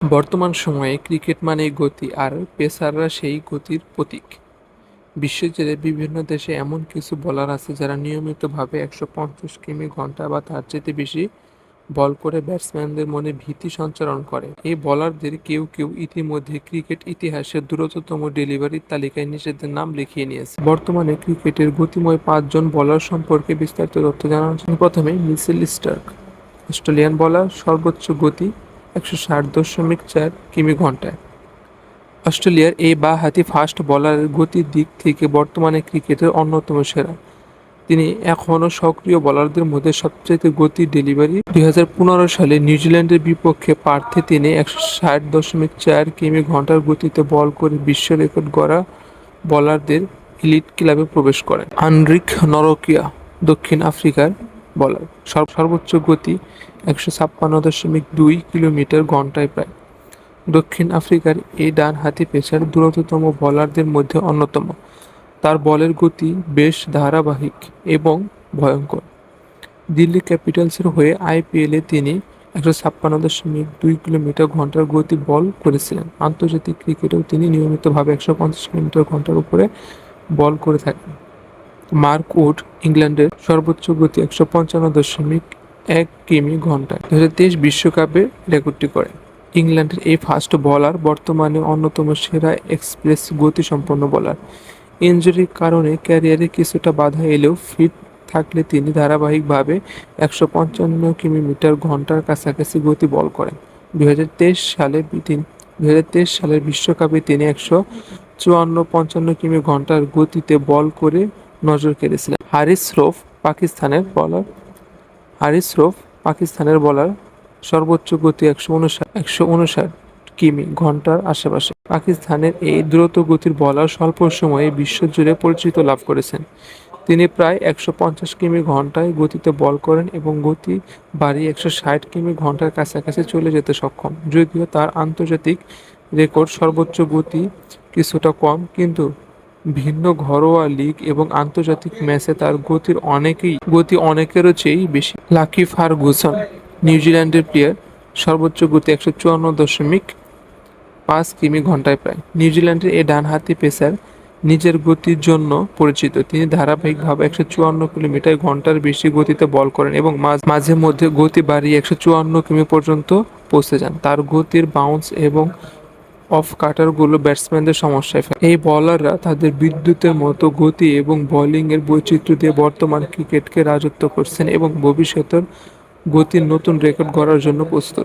বর্তমান সময়ে ক্রিকেট মানেই গতি আর পেসাররা সেই গতির প্রতীক। বিশ্বজুড়ে বিভিন্ন দেশে এমন কিছু বলার আছে যারা নিয়মিতভাবে একশো পঞ্চাশ কিমি ঘণ্টা বা তার চেয়ে বেশি বল করে ব্যাটসম্যানদের মনে ভীতি সঞ্চারণ করে। এই বলারদের কেউ কেউ ইতিমধ্যে ক্রিকেট ইতিহাসের দ্রুততম ডেলিভারির তালিকায় নিজেদের নাম লিখিয়ে নিয়েছে। বর্তমানে ক্রিকেটের গতিময় পাঁচজন বলার সম্পর্কে বিস্তারিত তথ্য জানার জন্য প্রথমে মিসেল স্টার্ক, অস্ট্রেলিয়ান বলার সর্বোচ্চ গতি একশো ষাট দশমিক চার কিমি ঘন্টায়। অস্ট্রেলিয়ার এই বা হাতি ফাস্ট বলারের গতির দিক থেকে বর্তমানে ক্রিকেটের অন্যতম সেরা। তিনি এখনও সক্রিয় বলারদের মধ্যে সবচেয়ে গতি ডেলিভারি দুই হাজার পনেরো সালে নিউজিল্যান্ডের বিপক্ষে পার্থে তিনি একশো ষাট দশমিক চার কিমি ঘণ্টার গতিতে বল করে বিশ্ব রেকর্ড গড়া বলারদের ইলিট ক্লাবে প্রবেশ করেন। আনরিক নরকিয়া দক্ষিণ আফ্রিকার সর্ব- সর্বোচ্চ গতি একশো ছাপ্পান্ন দশমিক দুই কিলোমিটার ঘন্টায় প্রায়। দক্ষিণ আফ্রিকার এই ডানহাতি পেসার দ্রুততম বলারদের মধ্যে অন্যতম। তার বলের গতি বেশ ধারাবাহিক এবং ভয়ঙ্কর। দিল্লি ক্যাপিটালসের হয়ে আইপিএলে তিনি একশো ছাপ্পান্ন দশমিক দুই কিলোমিটার ঘণ্টার গতি বল করেছিলেন। আন্তর্জাতিক ক্রিকেটেও তিনি নিয়মিতভাবে একশো পঞ্চাশ কিলোমিটার ঘণ্টার উপরে বল করে থাকেন। মার্ক উড ইংল্যান্ডের সর্বোচ্চ গতি একশো পঞ্চান্ন দশমিক এক কিমি ঘন্টায়। দু বিশ্বকাপে রেকর্ডটি করেন ইংল্যান্ডের এই ফাস্ট বলার বর্তমানে অন্যতম সেরা এক্সপ্রেস গতিসম্পন্ন বলার। ইনজুরির কারণে ক্যারিয়ারে কিছুটা বাধা এলেও ফিট থাকলে তিনি ধারাবাহিকভাবে একশো পঞ্চান্ন কিলোমিটার ঘণ্টার কাছাকাছি গতি বল করেন। দুই হাজার তেইশ সালে তিনি দুই হাজার তেইশ সালের বিশ্বকাপে তিনি একশো চুয়ান্ন পঞ্চান্ন কিমি ঘণ্টার গতিতে বল করে নজর কেড়েছিলেন। হারিস রোফ পাকিস্তানের বলার হারিস রোফ পাকিস্তানের বলার সর্বোচ্চ গতি একশো উনষাট একশো উনষাট কিমি ঘণ্টার আশেপাশে। পাকিস্তানের এই দ্রুত গতির বলার স্বল্প সময়ে বিশ্বজুড়ে পরিচিত লাভ করেছেন। তিনি প্রায় একশো পঞ্চাশ কিমি ঘন্টায় গতিতে বল করেন এবং গতি বাড়িয়ে একশো ষাট কিমি ঘণ্টার কাছাকাছি চলে যেতে সক্ষম। যদিও তার আন্তর্জাতিক রেকর্ড সর্বোচ্চ গতি কিছুটা কম, কিন্তু ভিন্ন ঘরোয়া লিগ এবং আন্তর্জাতিক ম্যাচে তার গতির অনেকেই, গতি অনেকেরও চেয়েই বেশি। লাকি ফার্গুসন, নিউজিল্যান্ডের প্লেয়ার সর্বোচ্চ গতি একশো চুয়ান্ন দশমিক পাঁচ কিমি ঘন্টায় প্রায়। নিউজিল্যান্ডের এই ডানহাতি পেসার নিজের গতির জন্য পরিচিত। তিনি ধারাবাহিকভাবে একশো চুয়ান্ন কিলোমিটার ঘণ্টার বেশি গতিতে বল করেন এবং মাঝ- মধ্যে গতি বাড়িয়ে একশো চুয়ান্ন কিমি পর্যন্ত পৌঁছে যান। তার গতির বাউন্স এবং অফ কাটারগুলো ব্যাটসম্যানদের সমস্যায় ফেলে। এই বলাররা তাদের বিদ্যুতের মতো গতি এবং বোলিংয়ের বৈচিত্র্য দিয়ে বর্তমান ক্রিকেটকে রাজত্ব করছেন এবং ভবিষ্যতের গতির নতুন রেকর্ড গড়ার জন্য প্রস্তুত।